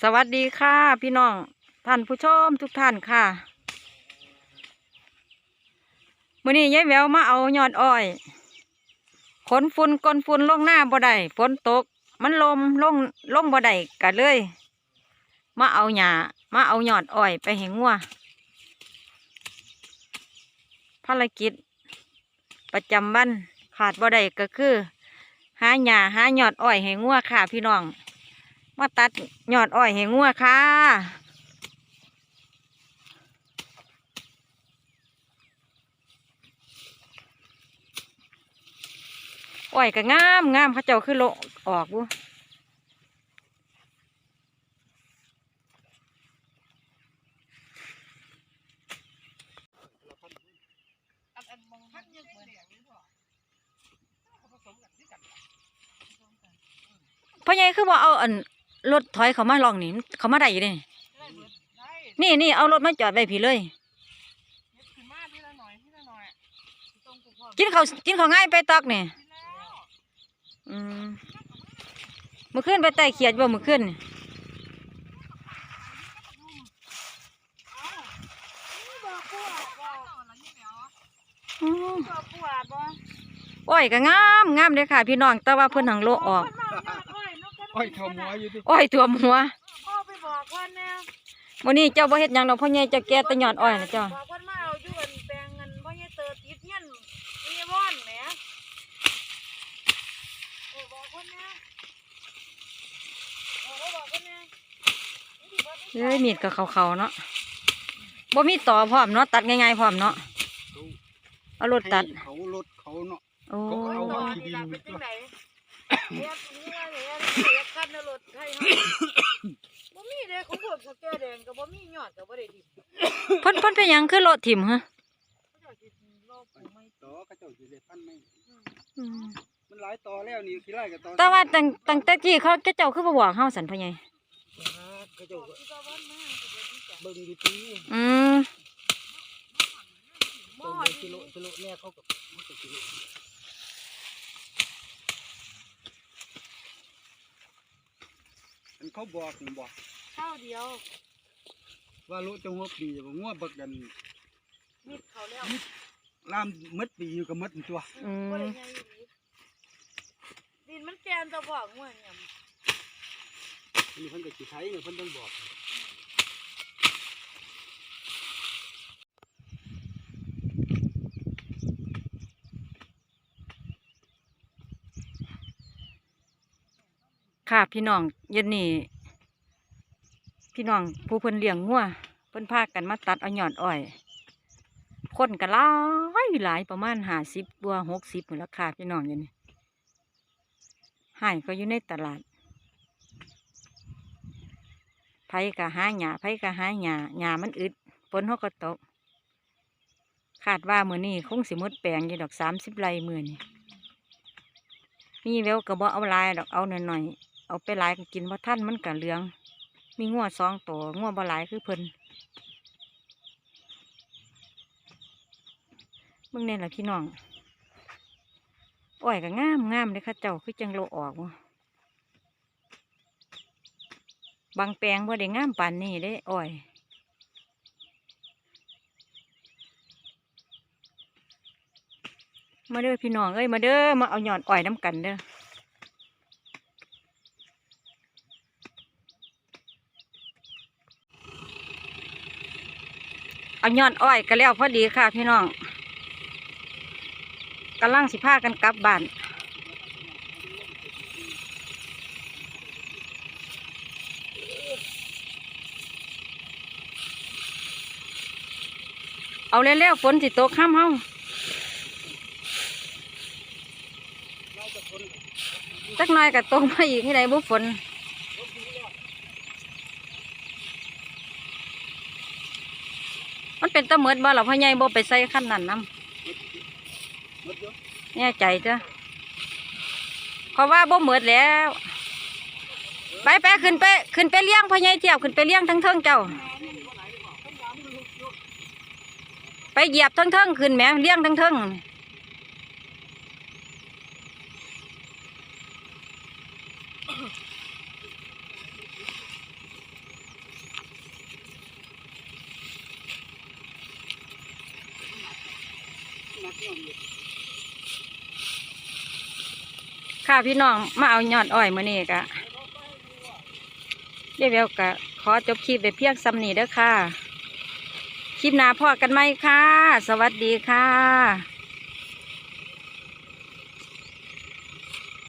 สวัสดีค่ะ พี่น้องท่านผู้ชมทุกท่านค่ะมื่อนี้ยายแววมาเอายอดอ้อย ขนฝุ่นกลฝุ่นลงหน้าบ่ได้ฝนตก มันลมลงลงบ่ได้กันเลย มาเอาหญ้ามาเอายอดอ้อยไปให้งัวภารกิจ ประจำวันขาดบ่ได้ก็คือ หาหญ้าหายอดอ้อยให้งัวค่ะ พี่น้อง มาตัดหยอดอ้อยให้งัวค่ะอ้อยก็งามงามเขาเจ้าคือโลออกบุพ่อ ใหญ่คือว่าเอาอันรถถอยเขามาลองนี่เขามาได้อยู่นี่นี่นี่เอารถมาจอดไว้พี่เลยกินเขาวกินเขาวง่ายไปตอกนี่อืมมื่อคืนไปไต่เขียดบ่มื่อคืนนี่อืมอ้อยก็งามงามเลยค่ะ พี่น้องแต่ว่าเพิ่นหังโลออก อ้อยเท่าหมออยู่ดิอ้อยตัวมหัวพ่อไปบอกเพิ่นแน่วันนี้เจ้าบ่เฮ็ดหยังดอกพ่อใหญ่เจ้าแก่แตะยอดอ้อยนะเจ้าบอกเพิ่นมาเอาอยู่กันแปลงเงินบ่ให้เตอติดเงี้ยนมีว่อนแหมเออบอกเพิ่นแน่เออบอกเพิ่นแน่เอ้ยมีดกับเขาๆเนาะบ่มีต่อพร้อมเนาะตัดง่ายๆพร้อมเนาะเอารถตัดให้เขารถเขาเนาะโอ้เขาเอาบอกมานี่ที่ดินล่ะมัเป็นนก็จังไดเฮ็ดนี่ว่า เฮ็ดเฮ็ดคันรถให้เฮา บ่มีเด้ของพวกสแกแดงก็บ่มียอดก็บ่ได้ดิเพิ่นเพิ่นเป็นหยังคือรถถิ่มฮะเขาเจ้าสิรอปลูกไม้ต่อเขาเจ้าสิได้พันไหมอืมมันหลายต่อแล้วนี่ขี้ไร่กับต่อแต่ว่าตั้งตั้งแต่กี้เขาเจ้าคือบ่บอกเฮาสันพ่อใหญ่เขาเจ้าก็ที่ตะวันมาก็บ่ดีจ้ะเบิ่งอยู่ตีอืมหม้เบิ่องเบิ่งกิที่โลกิโลแน่เขากับมันก็กิโลอัน เขาบอกนี่บอกข้าวเดียวว่าโลจะหัวปีบ่งัวบักกันมิดเขาแล้วล่ามมัดปีอยู่กับมัดตัวอืบ่มได้ใหญ่อีหลีดินมันแกนตะบอกง่วนยำนี่เพิ่นก็สิไทยเนี่ยเพิ่นต้องบอก ค่ะพี่น้องเย็นนี้พี่น้องผู้เพิ่นเลี้ยงงัวเพิ่นพากันมาตัดเอาหยอดอ้อยคนก็หลายหลายประมาณ50บัว60นี่ละค่ะพี่น้องเย็นนี้หายก็อยู่ในตลาดไผก็หาหญ้าไผก็หาหญ้าหญ้ามันอึดฝนเฮาก็ตกคาดว่ามือนี้คงสิมดแปลงอยู่ดอก30ไร่มื้อนี้มีแววก็บ่เอาลายดอกเอาหน่อยๆ เอาไปหลายก็กินว่าะท่านมันกะเหลือง มีงัวสองตัวงัวบ่หลายคือเพิ่นมึงเนี่ยแหละพี่น้องอ้อยก็งามงามเลยค่ะเจ้าคือจังโลออกวะบางแปลงบ่ได้งามปานนี้เด้อ้อยมาเด้อพี่น้องเอ้ยมาเด้อมาเอาหยอดอ้อยน้ำกันเด้อ เอายอดอ้อยก็แล้วพอดีค่ะพี่น้องกำลังสิพากันกลับบ้านเอาเร็วๆฝนสิตกข้ามเฮาจักหน่อยก็ตกมาอีกที่ไหนบุฝน มันเป็นตะเมิดบ่หรอพ่อใหญ่บ่ไปใส่ขั้นนั้นน้ำแน่ใจเจ้ะเพราะว่าบ่เมิดแล้ว ไปไปขึ้นไปขึ้นไปเลี้ยงพ่อใหญ่เทียบขึ้นไปเลี้ยงทั้งเทิงเจ้า ไปเหยียบทั้งเทิงขึ้นแหมเลี้ยงทั้งเทิง มักเนาะ ค่ะพี่น้องมาเอายอดอ้อยมื้อนี้กะเดี๋ยวกะขอจบคลิปไปเพียงซ้ำนีเด้อค่ะ คลิปหน้าพ่อกันไหมค่ะ สวัสดีค่ะ